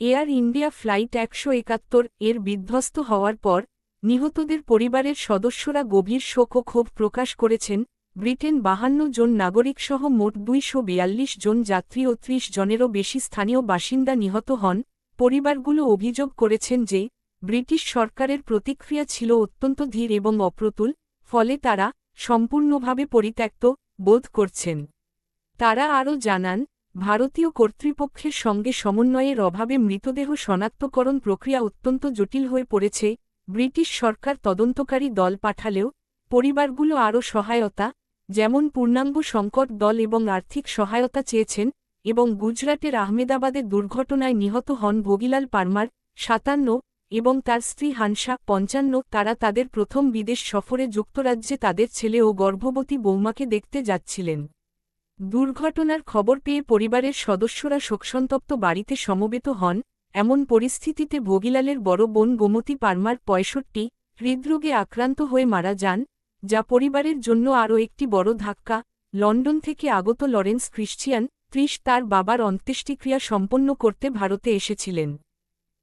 Air India flight একশো একাত্তর এর বিধ্বস্ত হওয়ার পর, নিহতদের পরিবারের সদস্যরা গভীর শোক ও ক্ষোভ প্রকাশ করেছেন। ব্রিটেন বাহান্ন জন নাগরিকসহ মোট দুইশো বিয়াল্লিশ জন যাত্রী ও ত্রিশ জনেরও বেশি স্থানীয় বাসিন্দা নিহত হন। পরিবারগুলো অভিযোগ করেছেন যে, ব্রিটিশ সরকারের প্রতিক্রিয়া ছিল অত্যন্ত ধীর এবং অপ্রতুল, ফলে তারা সম্পূর্ণভাবে পরিত্যক্ত বোধ করছেন। তারা আরও জানান ভারতীয় কর্তৃপক্ষের সঙ্গে সমন্বয়ের অভাবে মৃতদেহ শনাক্তকরণ প্রক্রিয়া অত্যন্ত জটিল হয়ে পড়েছে, ব্রিটিশ সরকার তদন্তকারী দল পাঠালেও, পরিবারগুলো আরও সহায়তা, যেমন পূর্ণাঙ্গ সংকট দল এবং আর্থিক সহায়তা চেয়েছেন এবং গুজরাটের আহমেদাবাদের দুর্ঘটনায় নিহত হন ভোগিলাল পারমার, সাতান্ন, এবং তার স্ত্রী হানসা, পঞ্চান্ন। তারা তাদের প্রথম বিদেশ সফরে যুক্তরাজ্যে তাদের ছেলে ও গর্ভবতী বৌমাকে দেখতে যাচ্ছিলেন। দুর্ঘটনার খবর পেয়ে পরিবারের সদস্যরা শোকসন্তপ্ত বাড়িতে সমবেত হন, এমন পরিস্থিতিতে ভোগিলালের বড় বোন গোমতী পারমার পঁয়ষট্টি হৃদরোগে আক্রান্ত হয়ে মারা যান, যা পরিবারের জন্য আরও একটি বড় ধাক্কা। লন্ডন থেকে আগত লরেন্স ক্রিশ্চিয়ান ত্রিশ তার বাবার অন্ত্যেষ্টিক্রিয়া সম্পন্ন করতে ভারতে এসেছিলেন।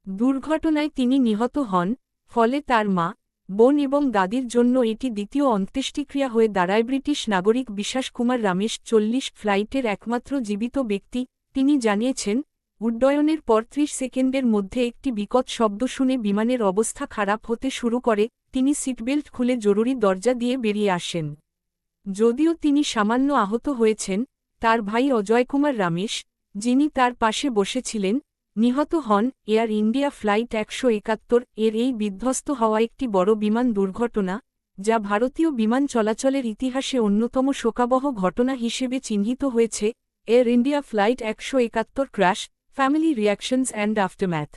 দুর্ঘটনায় তিনি নিহত হন, ফলে তার মা বোন এবং দাদির জন্য এটি দ্বিতীয় অন্ত্যেষ্টিক্রিয়া হয়ে দাঁড়ায় ব্রিটিশ নাগরিক বিশ্বাস কুমার রামেশ চল্লিশ ফ্লাইটের একমাত্র জীবিত ব্যক্তি। তিনি জানিয়েছেন, উড্ডয়নের পর ত্রিশ সেকেন্ডের মধ্যে একটি বিকট শব্দ শুনে বিমানের অবস্থা খারাপ হতে শুরু করে, তিনি সিটবেল্ট খুলে জরুরি দরজা দিয়ে বেরিয়ে আসেন। যদিও তিনি সামান্য আহত হয়েছেন, তার ভাই অজয় কুমার রামেশ, যিনি তার পাশে বসেছিলেন নিহত হন এয়ার ইন্ডিয়া ফ্লাইট একশো একাত্তর এর এই বিধ্বস্ত হওয়া একটি বড় বিমান দুর্ঘটনা, যা ভারতীয় বিমান চলাচলের ইতিহাসে অন্যতম শোকাবহ ঘটনা হিসেবে চিহ্নিত হয়েছে, এয়ার ইন্ডিয়া ফ্লাইট একশো একাত্তর crash, family reactions and aftermath.